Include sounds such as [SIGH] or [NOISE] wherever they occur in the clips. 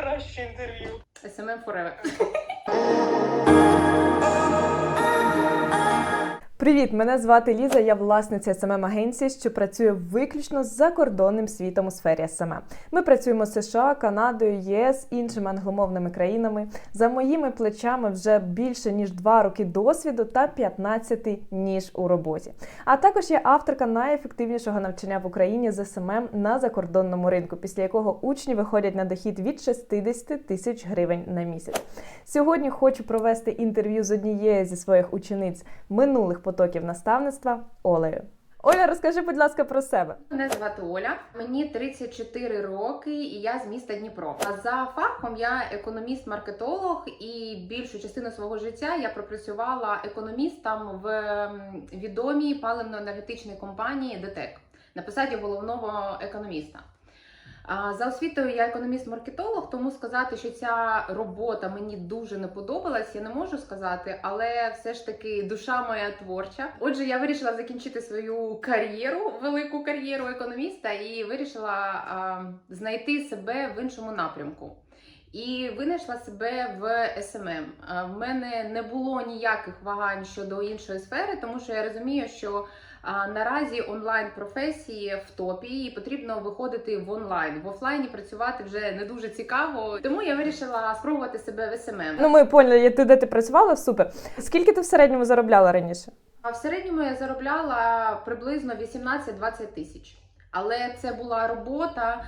найкраще інтерв'ю. SMM Forever. [LAUGHS] Привіт, мене звати Ліза. Я власниця smm агенції, що працює виключно з закордонним світом у сфері SMM. Ми працюємо з США, Канадою, ЄС, іншими англомовними країнами. За моїми плечами вже більше ніж 2 роки досвіду та 15 ніж у роботі. А також я авторка найефективнішого навчання в Україні з SMM на закордонному ринку, після якого учні виходять на дохід від 60 тисяч гривень на місяць. Сьогодні хочу провести інтерв'ю з однією зі своїх учениць минулих потоків наставництва Олею. Оля, розкажи, будь ласка, про себе. Мене звати Оля, мені 34 роки, і я з міста Дніпро. А за фахом я економіст-маркетолог, і більшу частину свого життя я пропрацювала економістом в відомій паливно-енергетичній компанії ДТЕК на посаді головного економіста. За освітою я економіст-маркетолог, тому сказати, що ця робота мені дуже не подобалась, я не можу сказати, але все ж таки душа моя творча. Отже, я вирішила закінчити свою кар'єру, велику кар'єру економіста, і вирішила а, знайти себе в іншому напрямку. І винайшла себе в СММ. В мене не було ніяких вагань щодо іншої сфери, тому що я розумію, що наразі онлайн професії в топі і потрібно виходити в онлайн. В офлайні працювати вже не дуже цікаво. Тому я вирішила спробувати себе в СММ. Ну, ми поняли, ти де ти працювала? Супер. Скільки ти в середньому заробляла раніше? А в середньому я заробляла приблизно 18-20 тисяч. Але це була робота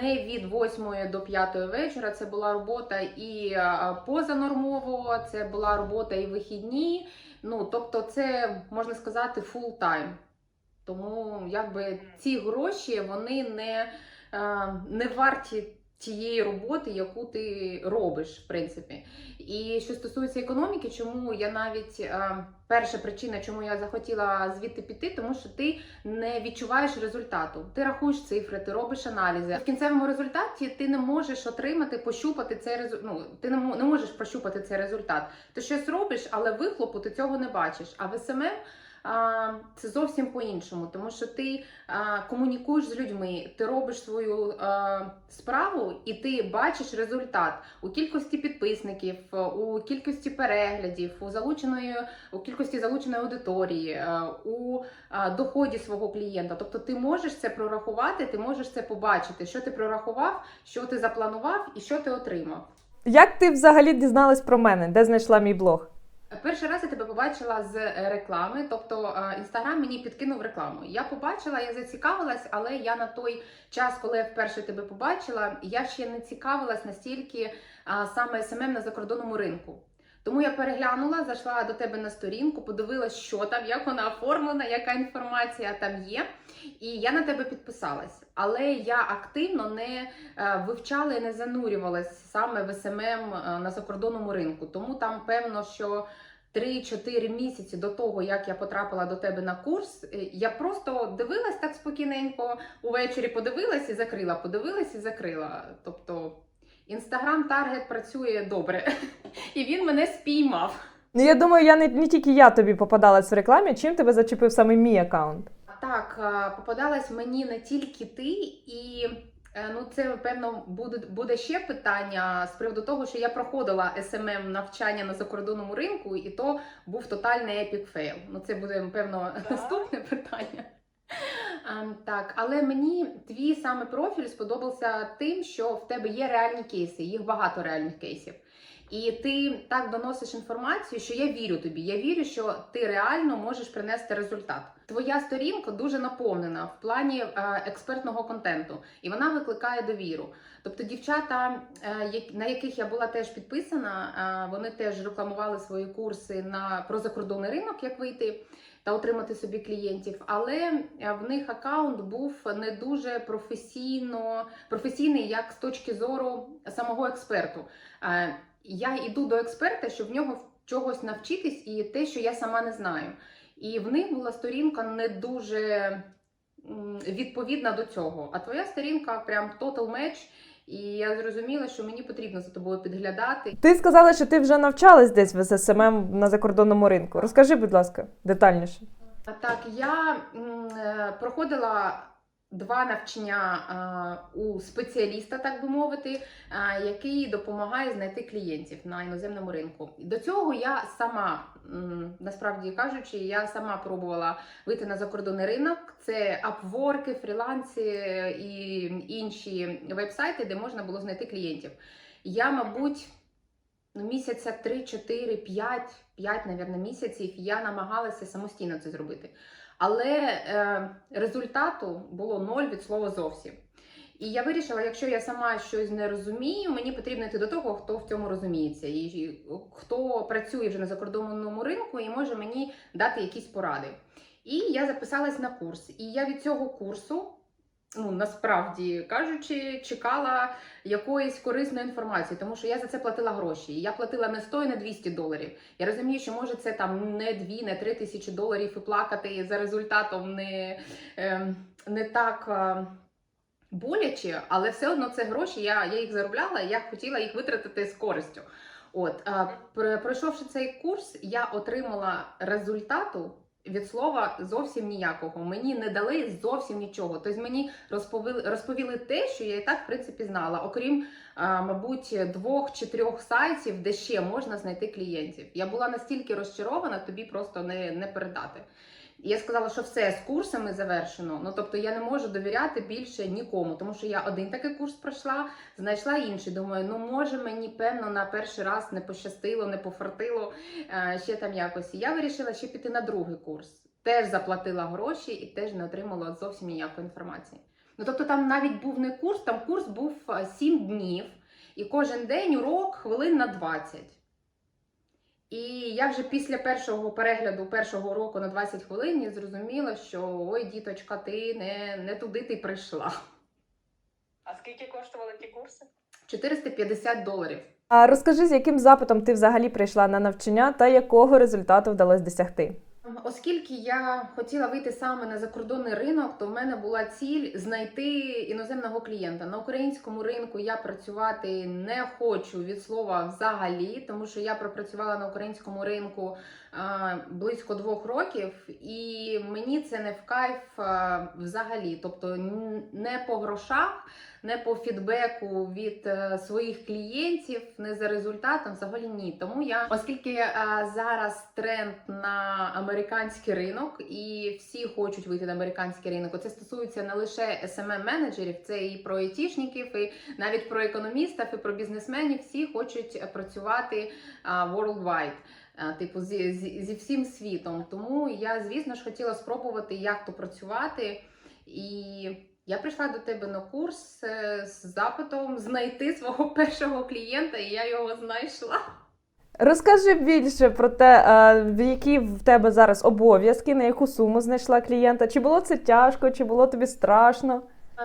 не від 8 до 5 вечора. Це була робота і позанормово, це була робота і вихідні. Ну тобто, це можна сказати full time. Тому якби ці гроші вони не, е, не варті тієї роботи, яку ти робиш, в принципі. І що стосується економіки, чому я навіть е, перша причина, чому я захотіла звідти піти, тому що ти не відчуваєш результату. Ти рахуєш цифри, ти робиш аналізи. В кінцевому результаті ти не можеш отримати, пощупати цей результат. Ну, ти не, не можеш прощупати цей результат. Ти щось робиш, але вихлопу ти цього не бачиш. А в СММ це зовсім по-іншому, тому що ти комунікуєш з людьми, ти робиш свою справу і ти бачиш результат у кількості підписників, у кількості переглядів, у залученої у кількості залученої аудиторії, у доході свого клієнта. Тобто ти можеш це прорахувати, ти можеш це побачити, що ти прорахував, що ти запланував і що ти отримав. Як ти взагалі дізналась про мене? Де знайшла мій блог? Перший раз я тебе побачила з е, реклами, тобто інстаграм мені підкинув рекламу. Я побачила, я зацікавилась, але я на той час, коли я вперше тебе побачила, я ще не цікавилась настільки саме СММ на закордонному ринку. Тому я переглянула, зайшла до тебе на сторінку, подивилась, що там, як вона оформлена, яка інформація там є. І я на тебе підписалась. Але я активно не е, вивчала і не занурювалась саме в СММ е, на закордонному ринку. Тому там певно, що 3-4 місяці до того, як я потрапила до тебе на курс, е, я просто дивилась так спокійненько, увечері подивилась і закрила, подивилась і закрила. Тобто інстаграм таргет працює добре, [LAUGHS] і він мене спіймав. Ну я думаю, я не, не тільки я тобі попадалась в рекламі. Чим тебе зачепив саме мій аккаунт? Так, е, попадалась мені не тільки ти, і е, ну це певно буде, буде ще питання з приводу того, що я проходила SMM навчання на закордонному ринку, і то був тотальний епік фейл. Ну це буде певно наступне питання. А, Так, але мені твій саме профіль сподобався тим, що в тебе є реальні кейси, їх багато реальних кейсів. І ти так доносиш інформацію, що я вірю тобі. Я вірю, що ти реально можеш принести результат. Твоя сторінка дуже наповнена в плані е, експертного контенту, і вона викликає довіру. Тобто, дівчата, е, на яких я була теж підписана, е, вони теж рекламували свої курси на про закордонний ринок, як вийти та отримати собі клієнтів. Але е, в них аккаунт був не дуже професійно професійний, як з точки зору самого експерту. Е, Я йду до експерта, щоб в нього чогось навчитись, і те, що я сама не знаю. І в них була сторінка не дуже відповідна до цього. А твоя сторінка прям total match. І я зрозуміла, що мені потрібно за тобою підглядати. Ти сказала, що ти вже навчалась десь в СММ на закордонному ринку. Розкажи, будь ласка, детальніше. Так, я м, е, проходила два навчання у спеціаліста, так би мовити, який допомагає знайти клієнтів на іноземному ринку. До цього я сама, насправді кажучи, я сама пробувала вийти на закордонний ринок. Це апворки, фріланси і інші вебсайти, де можна було знайти клієнтів. Я, мабуть, ну, місяця 3, 4, 5, 5, мабуть, місяців я намагалася самостійно це зробити. Але е, результату було ноль від слова зовсім. І я вирішила, якщо я сама щось не розумію, мені потрібно йти до того, хто в цьому розуміється, і хто працює вже на закордонному ринку і може мені дати якісь поради. І я записалась на курс. І я від цього курсу, ну насправді кажучи, чекала якоїсь корисної інформації, тому що я за це платила гроші. Я платила не 100 і не 200 доларів. Я розумію, що може це там не 2, не 3 тисячі доларів і плакати за результатом не, ем, не так. е, Боляче, але все одно це гроші. Я, я їх заробляла, я хотіла їх витратити з користю. От, а, пройшовши цей курс, я отримала результату від слова зовсім ніякого. Мені не дали зовсім нічого. Тобто мені розповіли, розповіли те, що я і так в принципі знала, окрім, мабуть, двох чи трьох сайтів, де ще можна знайти клієнтів. Я була настільки розчарована, тобі просто не, не передати. І я сказала, що все з курсами завершено. Ну тобто я не можу довіряти більше нікому, тому що я один такий курс пройшла, знайшла інший. Думаю, ну може мені певно на перший раз не пощастило, не пофартило е, ще там якось. І я вирішила ще піти на другий курс. Теж заплатила гроші і теж не отримала зовсім ніякої інформації. Ну тобто там навіть був не курс, там курс був 7 днів, і кожен день урок хвилин на 20. І я вже після першого перегляду першого року на 20 хвилин зрозуміла, що ой, діточка, ти не, не туди ти прийшла. А скільки коштували ті курси? 450 доларів. А розкажи, з яким запитом ти взагалі прийшла на навчання та якого результату вдалося досягти? Оскільки я хотіла вийти саме на закордонний ринок, то в мене була ціль знайти іноземного клієнта. На українському ринку я працювати не хочу від слова взагалі, тому що я пропрацювала на українському ринку близько двох років, і мені це не в кайф взагалі. Тобто не по грошах, не по фідбеку від е, своїх клієнтів, не за результатом, взагалі ні. Тому я, оскільки е, зараз тренд на американський ринок, і всі хочуть вийти на американський ринок. Це стосується не лише smm менеджерів це і про айтішників, і навіть про економістів, і про бізнесменів. Всі хочуть працювати worldwide. А, Типу, зі, зі, зі всім світом. Тому я, звісно ж, хотіла спробувати, як то працювати. І я прийшла до тебе на курс е, з запитом знайти свого [LAUGHS] першого клієнта, і я його знайшла. Розкажи більше про те, в які в тебе зараз обов'язки, на яку суму знайшла клієнта. Чи було це тяжко, чи було тобі страшно?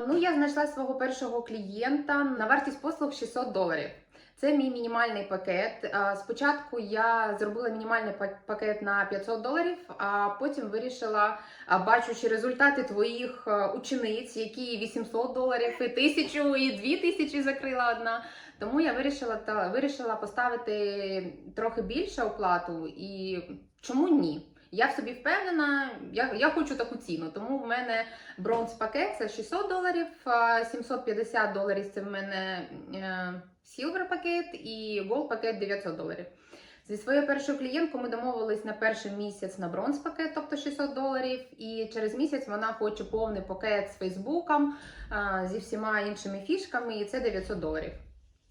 Ну, я знайшла свого першого клієнта на вартість послуг 600 доларів. Це мій мінімальний пакет. Спочатку я зробила мінімальний пакет на 500 доларів, а потім вирішила, бачучи результати твоїх учениць, які 800 доларів, і 1000, і 2000 закрила одна. Тому я вирішила та вирішила поставити трохи більше оплату. І чому ні? Я в собі впевнена, я, я хочу таку ціну. Тому в мене бронз пакет це 600 доларів, 750 доларів це в мене е, сілвер пакет і голд пакет 900 доларів. Зі своєю першою клієнткою ми домовились на перший місяць на бронз пакет, тобто 600 доларів. І через місяць вона хоче повний пакет з Фейсбуком, зі всіма іншими фішками, і це 900 доларів.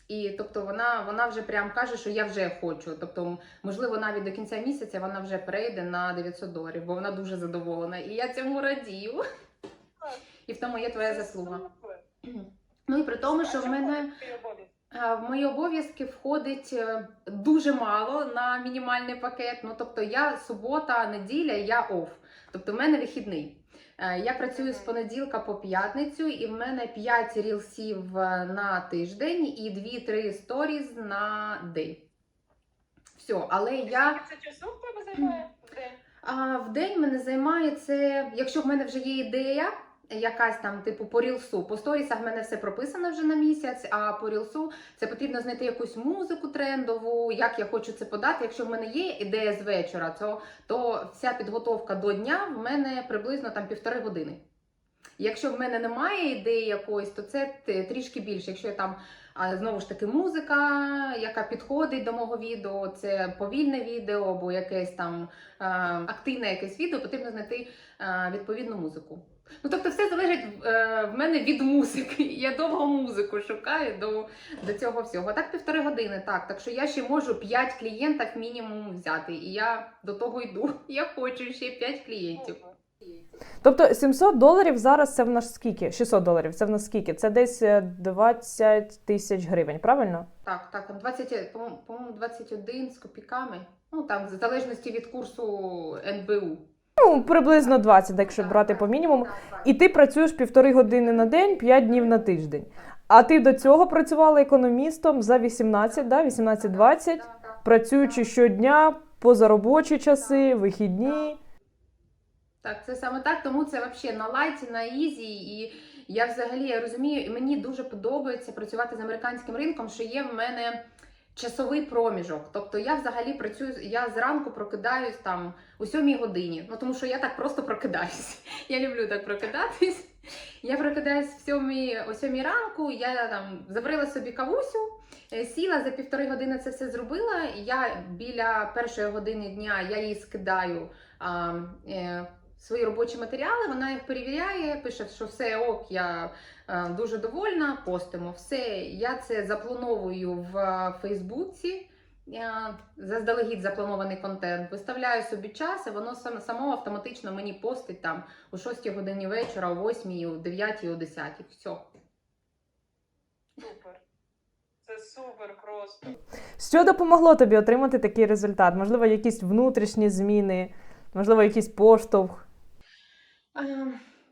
І тобто вона, вона вже прям каже, що я вже хочу. Тобто, можливо, навіть до кінця місяця вона вже перейде на 900 доларів, бо вона дуже задоволена. І я цьому радію. І в тому є твоя заслуга. Ну і при тому, що в мене в мої обов'язки входить е, дуже мало на мінімальний пакет. Ну тобто я субота, неділя, я оф. Тобто в мене вихідний. Е, Я працюю з понеділка по п'ятницю, і в мене 5 рілсів е, на тиждень і 2-3 сторіз на день. Все, але я. Це часу в тебе займає в день? В день мене займає це, якщо в мене вже є ідея, якась там, типу, по рілсу. По сторісах в мене все прописано вже на місяць, а по рілсу це потрібно знайти якусь музику трендову, як я хочу це подати. Якщо в мене є ідея з вечора, то, то вся підготовка до дня в мене приблизно там півтори години. Якщо в мене немає ідеї якоїсь, то це трішки більше. Якщо я там знову ж таки музика, яка підходить до мого відео, це повільне відео або якесь там активне якесь відео, потрібно знайти відповідну музику. Ну тобто, все залежить е, в мене від музики. [LAUGHS] Я довго музику шукаю до, до цього всього. Так півтори години, так. Так що я ще можу 5 клієнтів мінімум взяти. І я до того йду. [LAUGHS] Я хочу ще 5 клієнтів. Тобто 700 доларів зараз це в нас скільки? 600 доларів це в нас скільки? Це десь е, 20 тисяч гривень, правильно? Так, так, там 20, по-моєму, по-моєму, 21 з копійками. Ну там в залежності від курсу НБУ. Ну, приблизно 20, якщо брати по мінімуму. І ти працюєш півтори години на день, 5 днів на тиждень. А ти до цього працювала економістом за 18, да? 18-20, працюючи щодня, позаробочі часи, вихідні. Так, це саме так, тому це взагалі на лайті, на ізі. І я взагалі я розумію, і мені дуже подобається працювати з американським ринком, що є в мене часовий проміжок. Тобто я взагалі працюю, я зранку прокидаюсь там у сьомій годині. Ну тому що я так просто прокидаюсь. [LAUGHS] Я люблю так прокидатись. Я прокидаюсь в сьомій, о сьомій ранку, я там заварила собі кавусю, е, сіла за півтори години це все зробила. Я біля першої години дня я їй скидаю а, е, свої робочі матеріали, вона їх перевіряє, пише, що все ок, я е, дуже довольна, постимо все. Я це заплановую в е, Фейсбуці. Я заздалегідь запланований контент, виставляю собі час, і воно саме само автоматично мені постить там о 6 годині вечора, о 8, о 9, о 10. Все. Супер. Це супер просто. Що допомогло тобі отримати такий результат? Можливо, якісь внутрішні зміни, можливо, якийсь поштовх.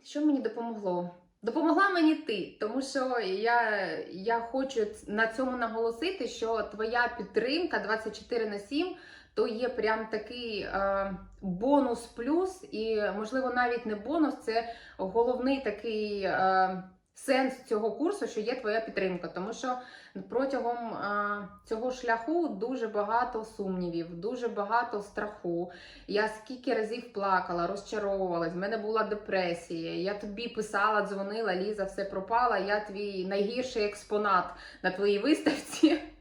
Що мені допомогло? Допомогла мені ти, тому що я, я хочу на цьому наголосити, що твоя підтримка 24 на 7 то є прям такий е, бонус плюс, і можливо навіть не бонус, це головний такий е, сенс цього курсу, що є твоя підтримка. Тому що протягом а, цього шляху дуже багато сумнівів, дуже багато страху. Я скільки разів плакала, розчаровувалась, в мене була депресія. Я тобі писала, дзвонила, Ліза, все пропала. Я твій найгірший експонат на твоїй виставці.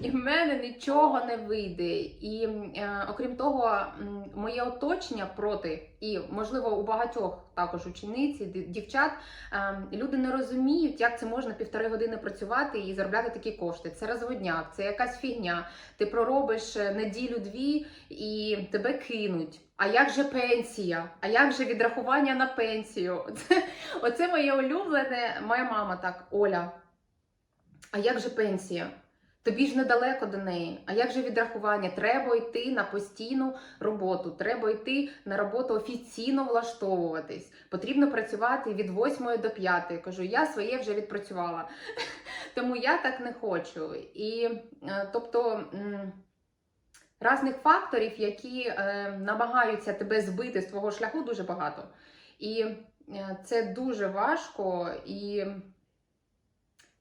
І в мене нічого не вийде. І е, окрім того, моє оточення проти, і можливо у багатьох також учениць, дівчат, е, люди не розуміють, як це можна півтори години працювати і заробляти такі кошти. Це розводняк, це якась фігня. Ти проробиш е, неділю-дві і тебе кинуть. А як же пенсія? А як же відрахування на пенсію? Оце, оце моє улюблене. Моя мама так, Оля. А як же пенсія? Тобі ж недалеко до неї. А як же відрахування? Треба йти на постійну роботу, треба йти на роботу офіційно влаштовуватись. Потрібно працювати від 8 до 5. Кажу, я своє вже відпрацювала. [LAUGHS] Тому я так не хочу. І е, тобто. м, Разних факторів, які е, намагаються тебе збити з твого шляху, дуже багато. І е, це дуже важко, і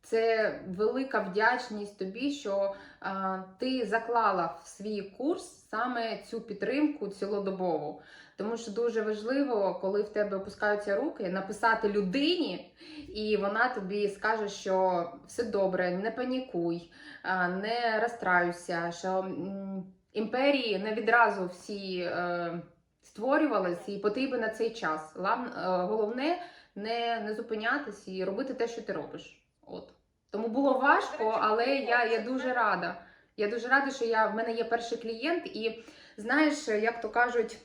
це велика вдячність тобі, що е, ти заклала в свій курс саме цю підтримку цілодобову. Тому що дуже важливо, коли в тебе опускаються руки, написати людині, і вона тобі скаже, що все добре, не панікуй, е, не розстраюйся, що м, імперії не відразу всі е, створювалися, і потрібен на цей час. Лам- е, головне не, не зупинятись і робити те, що ти робиш. От. Тому було важко, але я, я дуже рада. Я дуже рада, що я, в мене є перший клієнт, і знаєш, як то кажуть.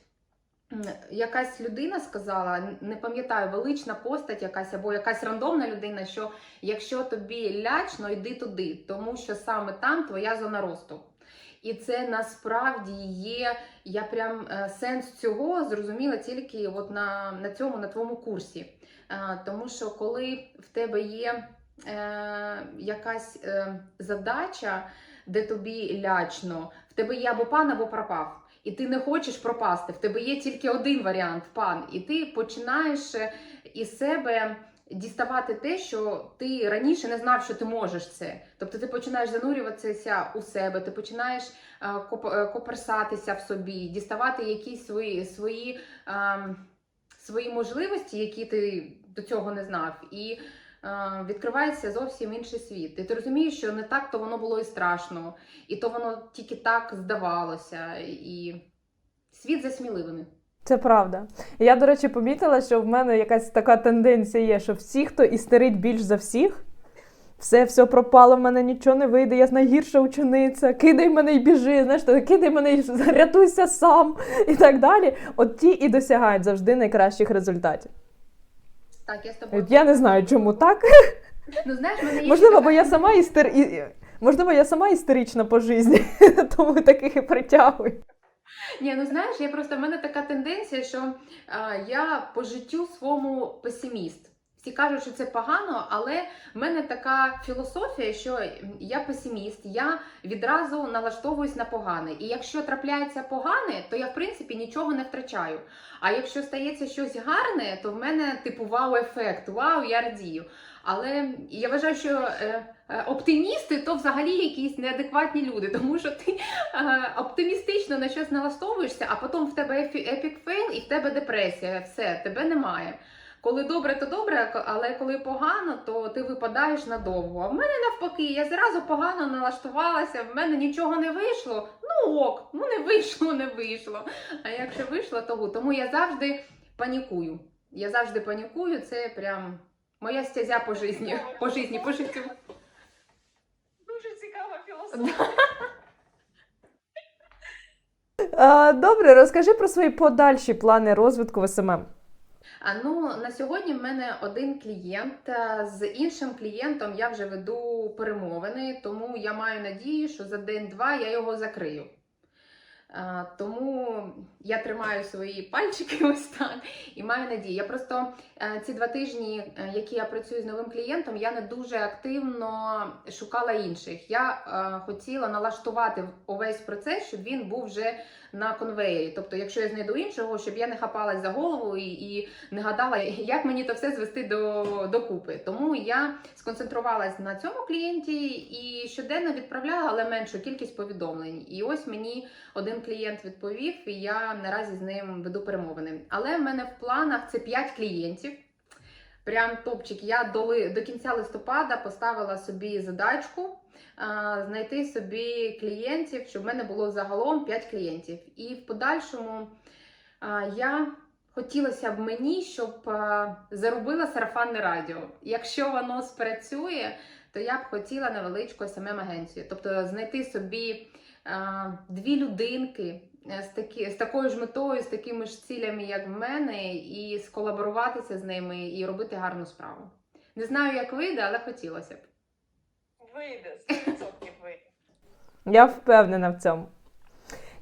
Якась людина сказала, не пам'ятаю, велична постать якась або якась рандомна людина, що якщо тобі лячно, йди туди, тому що саме там твоя зона росту. І це насправді є. Я прям е, сенс цього зрозуміла тільки от на, на цьому, на твоєму курсі. Тому що коли в тебе є е, якась е, задача, де тобі лячно, в тебе є або пан, або пропав. І ти не хочеш пропасти. В тебе є тільки один варіант пан. І ти починаєш е, із себе діставати те, що ти раніше не знав, що ти можеш це. Тобто ти починаєш занурюватися у себе, ти починаєш е, е, коперсатися в собі, діставати якісь свої, свої ем, свої можливості, які ти до цього не знав, і відкривається зовсім інший світ. І ти розумієш, що не так то воно було і страшно, і то воно тільки так здавалося. І світ за сміливими. Це правда. Я, до речі, помітила, що в мене якась така тенденція є, що всі, хто істерить більш за всіх, все, все пропало, в мене нічого не вийде, я найгірша учениця, кидай мене і біжи, знаєш, кидай мене і рятуйся сам і так далі. От ті і досягають завжди найкращих результатів. Так, я з тобою. Я не знаю, чому так. Ну, знаєш, мене є Можливо, бо я сама істер... і- Можливо, я сама істерична по житті, [LAUGHS] тому таких і притягую. Ні, ну знаєш, я просто в мене така тенденція, що а, я по життю своєму песиміст. Всі кажуть, що це погано, але в мене така філософія, що я песиміст, я відразу налаштовуюсь на погане. І якщо трапляється погане, то я в принципі нічого не втрачаю. А якщо стається щось гарне, то в мене типу вау-ефект, вау, я радію. Але я вважаю, що е, е, оптимісти то взагалі якісь неадекватні люди, тому що ти е, оптимістично на щось налаштовуєшся, а потім в тебе епік фейл і в тебе депресія. Все, тебе немає. Коли добре, то добре, але коли погано, то ти випадаєш надовго. А в мене навпаки, я зразу погано налаштувалася, в мене нічого не вийшло. Ну ок, ну не вийшло, не вийшло. А якщо вийшло, то гу. Тому я завжди панікую. Я завжди панікую, це прям моя стезя по житті, по житті, по життю. Дуже цікава філософія. Добре, розкажи про свої подальші плани розвитку в СММ. Ну на сьогодні в мене один клієнт. З іншим клієнтом я вже веду перемовини, тому я маю надію, що за день-два я його закрию. Тому я тримаю свої пальчики [LAUGHS] ось так і маю надію. Я просто е, ці два тижні, е, які я працюю з новим клієнтом, я не дуже активно шукала інших. Я е, хотіла налаштувати увесь процес, щоб він був вже на конвеєрі. Тобто, якщо я знайду іншого, щоб я не хапалась за голову і, і не гадала, як мені то все звести до, докупи. Тому я сконцентрувалась на цьому клієнті і щоденно відправляла, але меншу кількість повідомлень. І ось мені один клієнт відповів, і я наразі з ним веду перемовини. Але в мене в планах це 5 клієнтів. Прям топчик. Я до, до кінця листопада поставила собі задачку а, знайти собі клієнтів, щоб в мене було загалом 5 клієнтів. І в подальшому а, я хотілося б мені, щоб а, заробила сарафанне радіо. Якщо воно спрацює, то я б хотіла невеличку smm агенцію тобто знайти собі дві людинки. Е, З, такі, з такою ж метою, з такими ж цілями, як в мене, і сколаборуватися з ними і робити гарну справу. Не знаю, як вийде, але хотілося б. Вийде, 100% [LAUGHS] вийде. Я впевнена в цьому.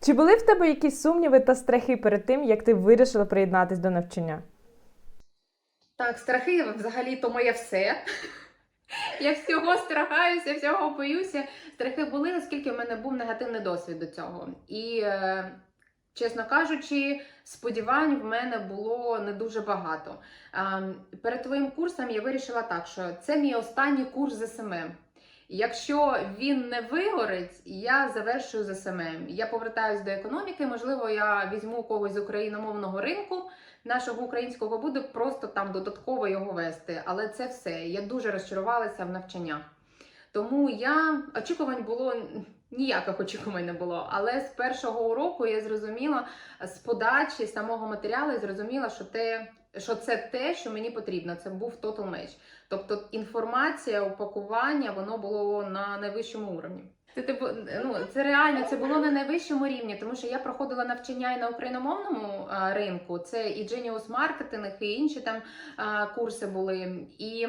Чи були в тебе якісь сумніви та страхи перед тим, як ти вирішила приєднатись до навчання? Так, страхи взагалі то моє все. [LAUGHS] Я всього страхаюся, всього боюся. Страхи були, оскільки в мене був негативний досвід до цього. І, е, чесно кажучи, сподівань в мене було не дуже багато. Перед твоїм курсом я вирішила так, що це мій останній курс з СММ. Якщо він не вигорить, я завершую з СММ. Я повертаюсь до економіки. Можливо, я візьму когось з україномовного ринку нашого українського буду просто там додатково його вести. Але це все. Я дуже розчарувалася в навчаннях. Тому я очікувань було ніяких очікувань не було. Але з першого уроку я зрозуміла з подачі самого матеріалу, зрозуміла, що те. Що це те, що мені потрібно, це був total match. Тобто інформація, упакування, воно було на найвищому уровні. Це типу, ну це реально це було на найвищому рівні, тому що я проходила навчання і на україномовному а, ринку. Це і Genius Marketing, і інші там а, курси були. І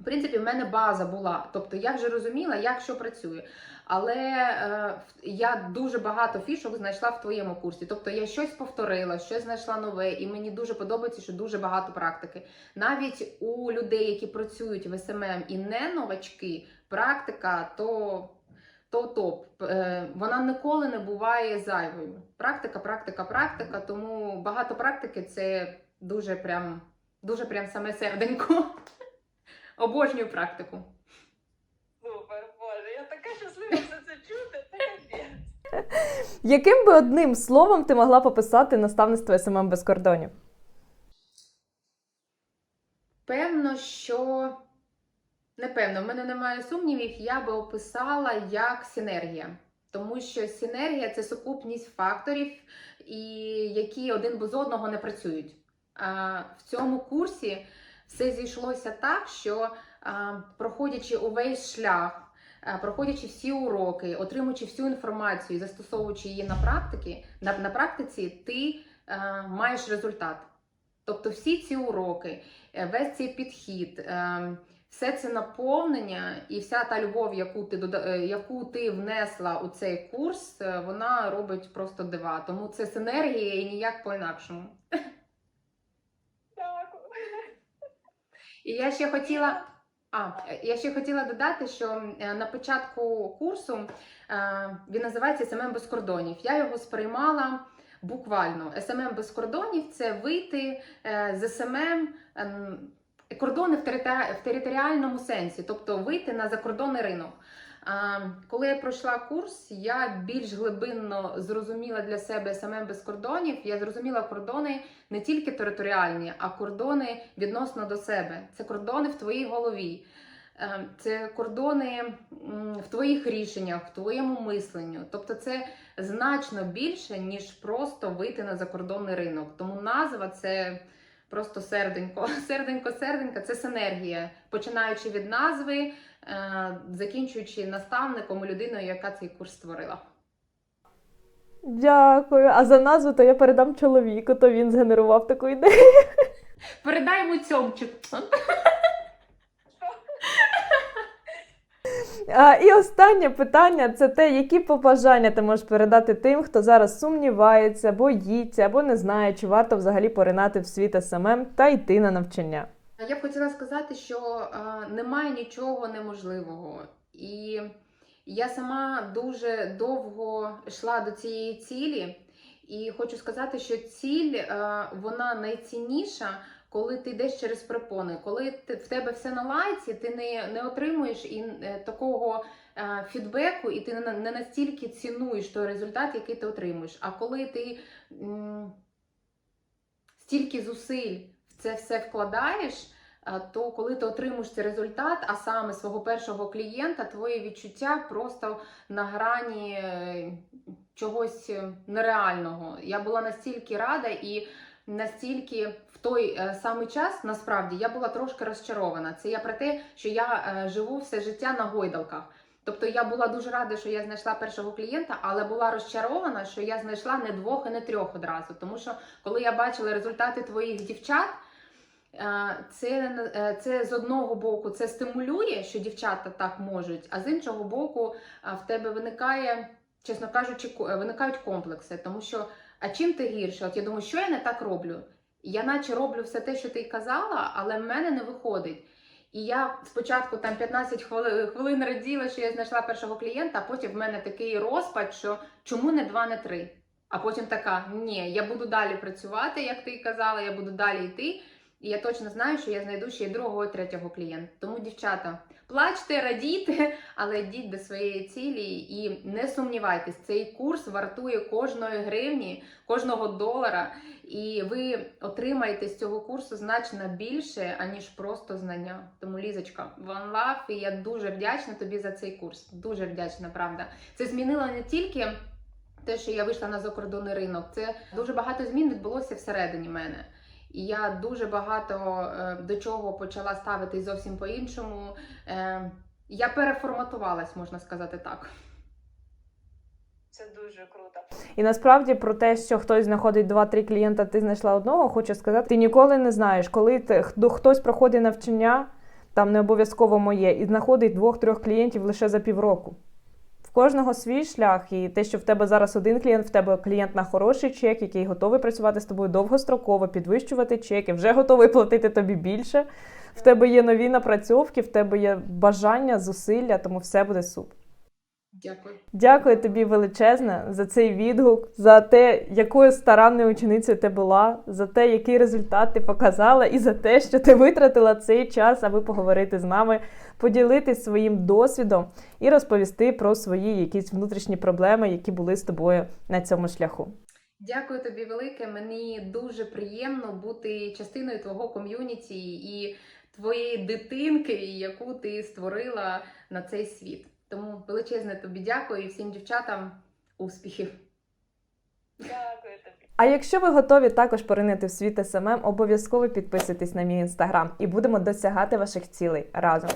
в принципі, в мене база була. Тобто я вже розуміла, як що працює. Але е, я дуже багато фішок знайшла в твоєму курсі. Тобто я щось повторила, щось знайшла нове, і мені дуже подобається, що дуже багато практики. Навіть у людей, які працюють в СММ і не новачки, практика то. То топ, Е, вона ніколи не буває зайвою. Практика, практика, практика. Тому багато практики це дуже прям, дуже прям саме серденько. Обожнюю практику. Супер, Боже, я така щаслива все це чути. Яким би одним словом ти могла пописати наставництво СММ без кордонів? Немає сумнівів, я би описала як синергія. Тому що синергія це сукупність факторів, і які один без одного не працюють. А в цьому курсі все зійшлося так, що проходячи увесь шлях, проходячи всі уроки, отримуючи всю інформацію застосовуючи її на практиці, на, на практиці, ти маєш результат. Тобто всі ці уроки, е, весь цей підхід, е, все це наповнення і вся та любов, яку ти е, яку ти внесла у цей курс, е, вона робить просто дива. Тому це синергія і ніяк по-інакшому. І я ще хотіла. А, я ще хотіла додати, що е, на початку курсу він називається СММ без кордонів. Я його сприймала буквально. СММ без кордонів це вийти з СММ кордони в, територи- в територіальному сенсі, тобто вийти на закордонний ринок. Коли я пройшла курс, я більш глибинно зрозуміла для себе СММ без кордонів. Я зрозуміла кордони не тільки територіальні, а кордони відносно до себе. Це кордони в твоїй голові. Е, Це кордони в твоїх рішеннях, в твоєму мисленню. Тобто це значно більше, ніж просто вийти на закордонний ринок. Тому назва це просто серденько. [LAUGHS] Серденько, серденько це синергія, починаючи від назви, е, закінчуючи наставником і людиною, яка цей курс створила. Дякую. А за назву то я передам чоловіку, то він згенерував таку ідею. Передаємо цьомчик. А, і останнє питання це те, які побажання ти можеш передати тим, хто зараз сумнівається, боїться або не знає, чи варто взагалі поринати в світ СММ та йти на навчання. Я б хотіла сказати, що немає нічого неможливого. І я сама дуже довго йшла до цієї цілі, і хочу сказати, що ціль вона найцінніша, коли ти йдеш через препони. Коли ти, в тебе все на лайці, ти не, не отримуєш і е, такого е, фідбеку, і ти не, не настільки цінуєш той результат, який ти отримуєш. А коли ти м, стільки зусиль в це все вкладаєш, а, то коли ти отримуєш цей результат, а саме свого першого клієнта, твої відчуття просто на грані е, чогось е, нереального. Я була настільки рада і настільки в той е, самий час, насправді, я була трошки розчарована. Це я про те, що я е, живу все життя на гойдалках. Тобто я була дуже рада, що я знайшла першого клієнта, але була розчарована, що я знайшла не двох і не трьох одразу. Тому що коли я бачила результати твоїх дівчат, е, це, це з одного боку це стимулює, що дівчата так можуть, а з іншого боку, в тебе виникає, чесно кажучи, виникають комплекси, тому що а чим ти гірше? От я думаю, що я не так роблю? Я наче роблю все те, що ти казала, але в мене не виходить. І я спочатку там 15 хвили- хвилин раділа, що я знайшла першого клієнта, а потім в мене такий розпад, що чому не два, не три? А потім така: ні, я буду далі працювати, як ти казала, я буду далі йти. І я точно знаю, що я знайду ще й другого і третього клієнта. Тому, дівчата, плачте, радійте, але йдіть до своєї цілі і не сумнівайтесь, цей курс вартує кожної гривні, кожного долара, і ви отримаєте з цього курсу значно більше, аніж просто знання. Тому, Лізочка, one love, і я дуже вдячна тобі за цей курс. Дуже вдячна, правда. Це змінило не тільки. Те, що я вийшла на закордонний ринок, це дуже багато змін відбулося всередині мене. І я дуже багато е, до чого почала ставити зовсім по-іншому. Е, я переформатувалась, можна сказати так. Це дуже круто. І насправді про те, що хтось знаходить два-три клієнта, ти знайшла одного, хочу сказати, ти ніколи не знаєш, коли ти, хтось проходить навчання, там не обов'язково моє, і знаходить двох-трьох клієнтів лише за півроку. Кожного свій шлях, і те, що в тебе зараз один клієнт, в тебе клієнт на хороший чек, який готовий працювати з тобою довгостроково, підвищувати чеки, вже готовий платити тобі більше. В тебе є нові напрацьовки, в тебе є бажання, зусилля, тому все буде супер. Дякую. Дякую тобі величезне за цей відгук, за те, якою старанною ученицею ти була, за те, який результат ти показала, і за те, що ти витратила цей час, аби поговорити з нами, поділитись своїм досвідом і розповісти про свої якісь внутрішні проблеми, які були з тобою на цьому шляху. Дякую тобі велике. Мені дуже приємно бути частиною твого ком'юніті і твоєї дитинки, яку ти створила на цей світ. Тому величезне тобі дякую і всім дівчатам успіхів! Дякую тобі. А якщо ви готові також поринити в світ СММ, обов'язково підписуйтесь на мій інстаграм і будемо досягати ваших цілей разом.